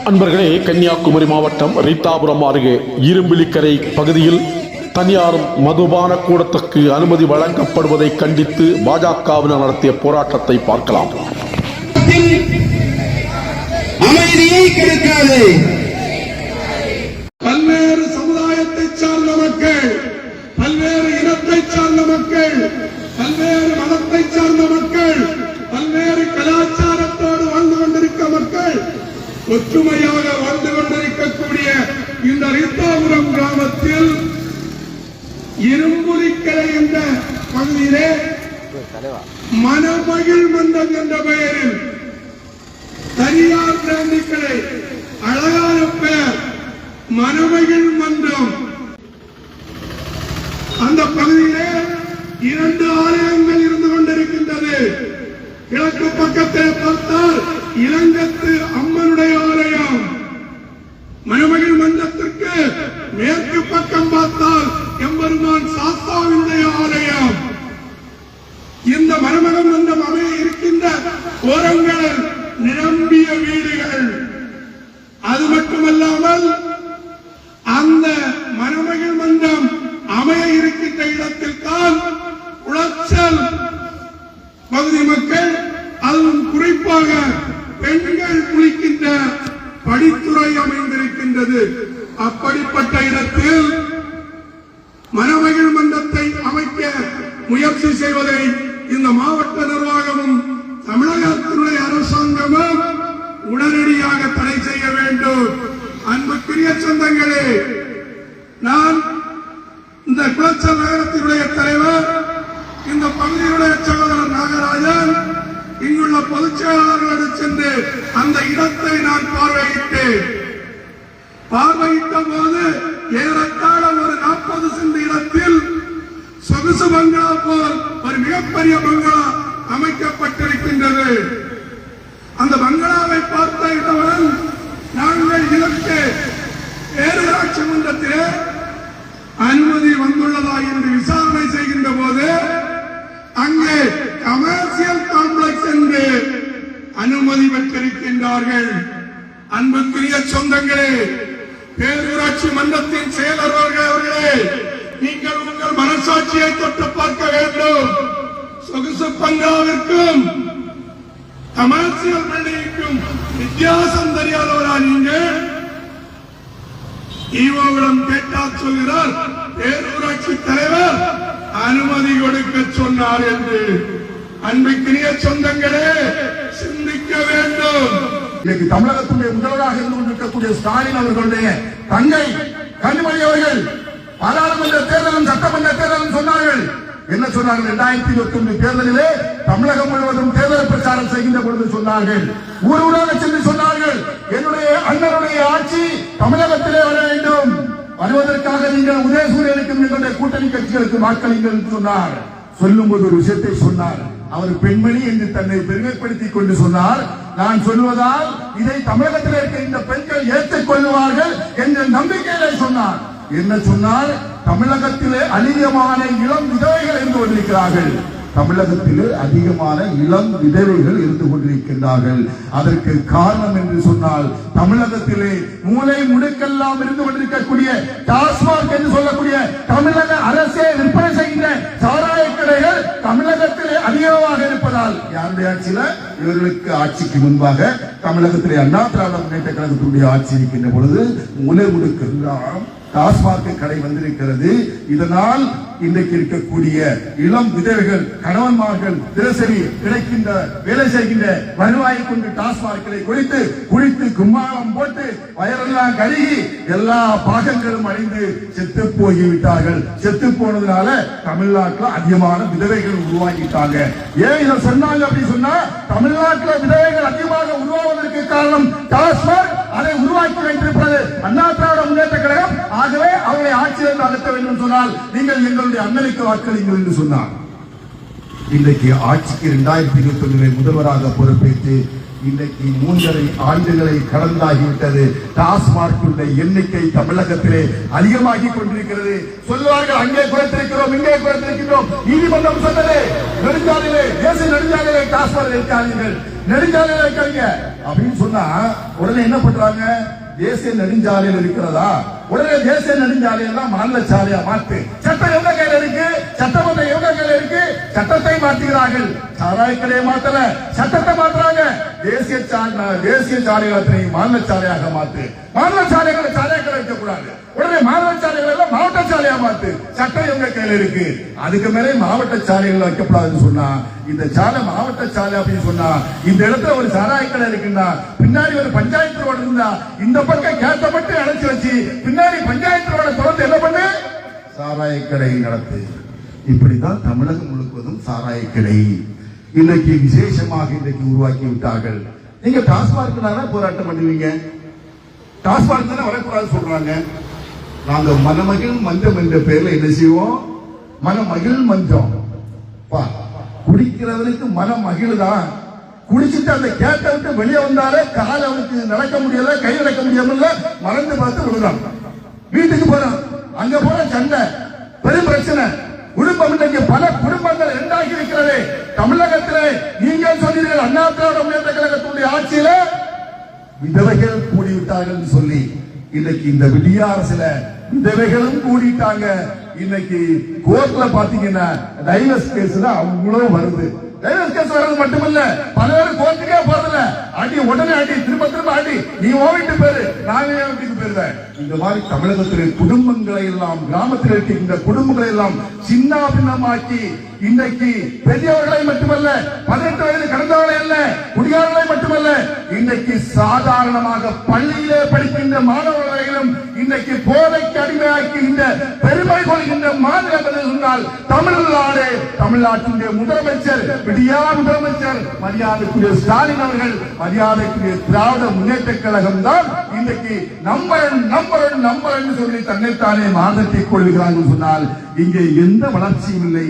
அன்பர்களே கன்னியாகுமரி மாவட்டம் ரீதாபுரம் அருகே இரும்பிலிக்கரை பகுதியில் தனியார் மதுபான கூடத்துக்கு அனுமதி வழங்கப்படுவதை கண்டித்து பாஜகவினர் நடத்திய போராட்டத்தை பார்க்கலாம். அமைதியை கெடுக்காது. ஒற்றுமையாக வாழ்ந்து கொண்டிருக்கக்கூடிய இந்த ரீத்தாபுரம் கிராமத்தில் இரும்புலிக்கரை என்ற பகுதியிலே மனமகிழ் மந்தம் என்ற பெயரில் தனியார் கிராந்திக்கலை அழகான பெயர் மனமகிழ் மன்றம். அந்த பகுதியிலே இரண்டு ஆலயங்கள் இருந்து கொண்டிருக்கின்றது. கிழக்கு பக்கத்தில் பார்த்தால் இரண்டு அம்மனுடைய ஆலயம் மணமகிழ் மன்றத்திற்கு மேற்கு பக்கம் பார்த்தால் எம்பெருமான் சாஸ்தாவினுடைய ஆலயம் இந்த மணமகன் மன்றம் அமைய இருக்கின்ற ஓரங்கள் நிரம்பிய வீடுகள். அது மட்டுமல்லாமல் அந்த மணமகிழ் மன்றம் அமைய இருக்கின்ற இடத்தில் தான் பகுதி மக்கள் அதுவும் குறிப்பாக பெண்கள் குளிக்கின்ற படித்துறை அமைந்திருக்கின்றது. அப்படிப்பட்ட இடத்தில் மணமகிழ் மன்றத்தை அமைக்க முயற்சி செய்வதை இந்த மாவட்ட நிர்வாகமும் சொந்தங்களே நான் இந்த குளச்சல் நகரத்தினுடைய தலைவர் இந்த பகுதியுடைய சகோதரர் நாகராஜன் இங்குள்ள பொதுச் செயலாளர்களிடம் சென்று அந்த இடத்தை நான் பார்வையிட்டேன். பார்வையிட்ட போது ஏறத்தாழ ஒரு நாற்பது சென்ட் இடத்தில் சொகுசு பங்களா போல் ஒரு மிகப்பெரிய பங்களா அமைக்கப்பட்டிருக்கின்றது. அந்த பங்களாவை பார்த்த அனுமதி பெற்றிருக்கின்றார்கள் அன்புக்குரிய சொந்தங்களே பேரூராட்சி மன்றத்தின் செயலர் அவர்களே நீங்கள் உங்கள் மனசாட்சியை தொட்டு பார்க்க வேண்டும். சொகுசு பங்காவிற்கும் கமர்சியல் பள்ளிக்கும் வித்தியாசம் தெரியாதவரா நீங்கள்? ஈவோவிடம் கேட்டால் சொல்கிறார் பேரூராட்சி தலைவர் அனுமதி கொடுக்க சொன்னார் என்று. அன்புக்குரிய சொந்தங்களே வேண்டும். இன்னைக்கு தமிழகத்துடைய முதல்வராக இருந்து கொண்டிருக்கக்கூடிய ஸ்டாலின் அவர்களுடைய தங்கை கனிமொழி அவர்கள் பாராளுமன்ற தேர்தலும் சட்டமன்ற தேர்தலும் சொன்னார்கள். என்ன சொன்னார்கள்? இரண்டாயிரத்தி இருபத்தி ஒன்று தேர்தலிலே தமிழகம் முழுவதும் தேர்தல் பிரச்சாரம் செய்கின்ற பொழுது சொன்னார்கள். ஊர் ஊராக சென்று சொன்னார்கள். என்னுடைய அண்ணனுடைய ஆட்சி தமிழகத்திலே வர வேண்டும். வருவதற்காக நீங்கள் உதயசூரியனுக்கும் எங்களுடைய கூட்டணி கட்சிகளுக்கு வாக்களிங்கள் என்று சொன்னார். சொல்லும்போது ஒரு விஷயத்தை சொன்னார். அவர் பெண்மணி என்று தன்னை பெருமைப்படுத்திக் கொண்டு சொன்னார். நான் சொல்வதால் இதை தமிழகத்தில் இருக்க இந்த பெண்கள் ஏற்றுக் கொள்வார்கள் என்ற நம்பிக்கையில சொன்னார். என்ன சொன்னால் தமிழகத்திலே அதிகமான இளம் விதவைகள் இருந்து கொண்டிருக்கிறார்கள். தமிழகத்திலே அதிகமான இளம் விதவைகள் இருந்து கொண்டிருக்கின்றார்கள். அதற்கு காரணம் என்று சொன்னால் தமிழகத்திலே மூளை முடுக்கெல்லாம் இருந்து கொண்டிருக்கக்கூடிய டாஸ்மாக் என்று சொல்லக்கூடிய தமிழக அரசே விற்பனை செய்கின்ற சாராய கடைகள் தமிழகத்திலே அதிகமாக இருப்பதால் யாருடைய ஆட்சியில இவர்களுக்கு ஆட்சிக்கு முன்பாக தமிழகத்திலே அண்ணா திராவிட முன்னேற்ற கழகத்தினுடைய ஆட்சி இருக்கின்ற பொழுது மூலை முடுக்கெல்லாம் டாஸ்மாக கடை வந்திருக்கிறது. இதனால் இன்றைக்கு இருக்கக்கூடிய இளம் விதவைகள் கணவன்மார்கள் தினசரி கிடைக்கின்ற வேலை செய்கின்ற வருவாயை கொண்டு டாஸ்மார்க்களை குடித்து குடித்து கும்மாளம் போட்டு வயரெல்லாம் கழுகி எல்லா பாகங்களும் அடைந்து செத்து போகிவிட்டார்கள் செத்து போனதுனால தமிழ்நாட்டில் அதிகமான விதவைகள் உருவாக்கிட்டாங்க ஏன் இதை சொன்னாங்க அப்படின்னு சொன்னா தமிழ்நாட்டில் விதவைகள் அதிகமாக உருவாவதற்கு காரணம் டாஸ்மாக் அதை உருவாக்கி வைத்திருப்பது அண்ணா திராவிட முன்னேற்ற கழகம். ஆகவே அவர்களை ஆட்சியிலிருந்து அகற்ற வேண்டும் சொன்னால் நீங்கள் எங்களுடைய அண்ணனுக்கு வாக்களிங்கள் என்று சொன்னார். இன்றைக்கு ஆட்சிக்கு இரண்டாயிரத்தி இருபத்தி ஒன்றிலே முதல்வராக பொறுப்பேற்று இன்றைக்கு மூன்றரை ஆண்டுகளை கடந்தாகிவிட்டது. டாஸ்மார்க்குடைய எண்ணிக்கை தமிழகத்திலே அதிகமாகி கொண்டிருக்கிறது. சொல்லுவார்கள் அங்கே குறைத்திருக்கிறோம் இங்கே குறைத்திருக்கிறோம் நீதிமன்றம் சொன்னது நெடுஞ்சாலையிலே தேசிய நெடுஞ்சாலையிலே டாஸ்மாக் இருக்காதீர்கள் நெடுஞ்சாலையில இருக்காங்க அப்படின்னு சொன்னா உடனே என்ன பண்றாங்க? தேசிய நெடுஞ்சாலையில் இருக்கிறதா? உடனே தேசிய நெடுஞ்சாலையெல்லாம் மாநில சாலையா மாத்து. சட்டம் எவ்வளவு கையில இருக்கு? சட்டமன்றம் எவ்வளவு கையில இருக்கு? சட்டத்தை மாற்றுகிறார்கள் சாராய மாத்தல. சட்டத்தை மாத்துறாங்க. தேசிய தேசிய சாலைகளை மாநில சாலையாக மாத்து. மாநில சாலைகளை சாலையா வைக்கக்கூடாது. உடனே மாநில சாலைகள் எல்லாம் மாவட்ட சாலையா மாத்து. சட்டம் எங்க கையில இருக்கு? அதுக்கு மேலே மாவட்ட சாலைகள் வைக்கப்படாதுன்னு சொன்னா இந்த சாலை மாவட்ட சாலை அப்படின்னு சொன்னா இந்த இடத்துல ஒரு சாராய கடை இருக்குன்னா பின்னாடி ஒரு பஞ்சாயத்து ரோடு இருந்தா இந்த பக்கம் கேட்ட மட்டும் அடைச்சு வச்சு பின்னாடி பஞ்சாயத்து ரோட தொடர்ந்து என்ன பண்ணு? சாராய கடை நடத்து. இப்படிதான் தமிழகம் முழுவதும் சாராய கடை. இன்னைக்கு விசேஷமாக இன்றைக்கு உருவாக்கி விட்டார்கள். நீங்க டாஸ்மார்க் போராட்டம் பண்ணுவீங்க? டாஸ்மாக் தானே வரக்கூடாது சொல்றாங்க. நாங்க மனமகிழ் மஞ்சம் என்ற பெயர்ல என்ன செய்வோம்? மனமகிழ் மஞ்சம். பா குடிக்கிறவனுக்கு மனம் மகிழ்தான் குடிச்சிட்டு அந்த கேட்ட விட்டு வெளியே வந்தாலே கால் அவனுக்கு நடக்க முடியல கை நடக்க முடியாமல மறந்து பார்த்து விழுறான் வீட்டுக்கு போறான். அங்க போன சண்டை. பெரும் பிரச்சனை. குடும்பம் இன்றைக்கு பல குடும்ப ரெண்டாகி இருக்கிறது? தமிழகத்திலே நீங்கள் சொன்னீர்கள் அண்ணா திராவிட முன்னேற்ற கழகத்துடைய ஆட்சியில. விதவைகள் கூடிவிட்டார்கள் சொல்லி இன்னைக்கு இந்த விடிய அரசுல விதவைகளும் கூடிட்டாங்க. இன்னைக்கு கோர்ட்ல பாத்தீங்கன்னா டைவர்ஸ் கேஸ் அவ்வளவு வருது. டைவர்ஸ் கேஸ் வர்றது மட்டுமல்ல பல பேர் கோர்ட்டுக்கே போறதில்ல. அடி உடனே அடி திரும்ப திரும்ப அடி நீ ஓவிட்டு பேரு. நானே வீட்டுக்கு போயிருவேன். இந்த மாதிரி தமிழகத்தில் குடும்பங்களை எல்லாம் கிராமத்தில் இருக்கின்ற குடும்பங்களை எல்லாம் சின்ன பின்னமாக்கி இன்றைக்கு பெரியவர்களை மட்டுமல்ல பதினெட்டு வயது கடந்தவர்களை அல்ல குடியாரர்களை மட்டுமல்ல இன்றைக்கு சாதாரணமாக பள்ளியிலே படிக்கின்ற மாணவர்களையும் இன்றைக்கு போதைக்கு அடிமையாக்குகின்ற பெருமை கொள்கின்ற மாநிலம் என்று சொன்னால் தமிழ்நாடு தமிழ்நாட்டினுடைய முதலமைச்சர் விடியா முதலமைச்சர் மரியாதைக்குரிய ஸ்டாலின் அவர்கள் மரியாதைக்குரிய திராவிட முன்னேற்ற கழகம் தான் இன்றைக்கு நம்பரன் நம்பரன் நம்பரன் சொல்லி தன்னைத்தானே மாதத்தை கொள்கிறார்கள் சொன்னால் இங்கே எந்த வளர்ச்சியும் இல்லை.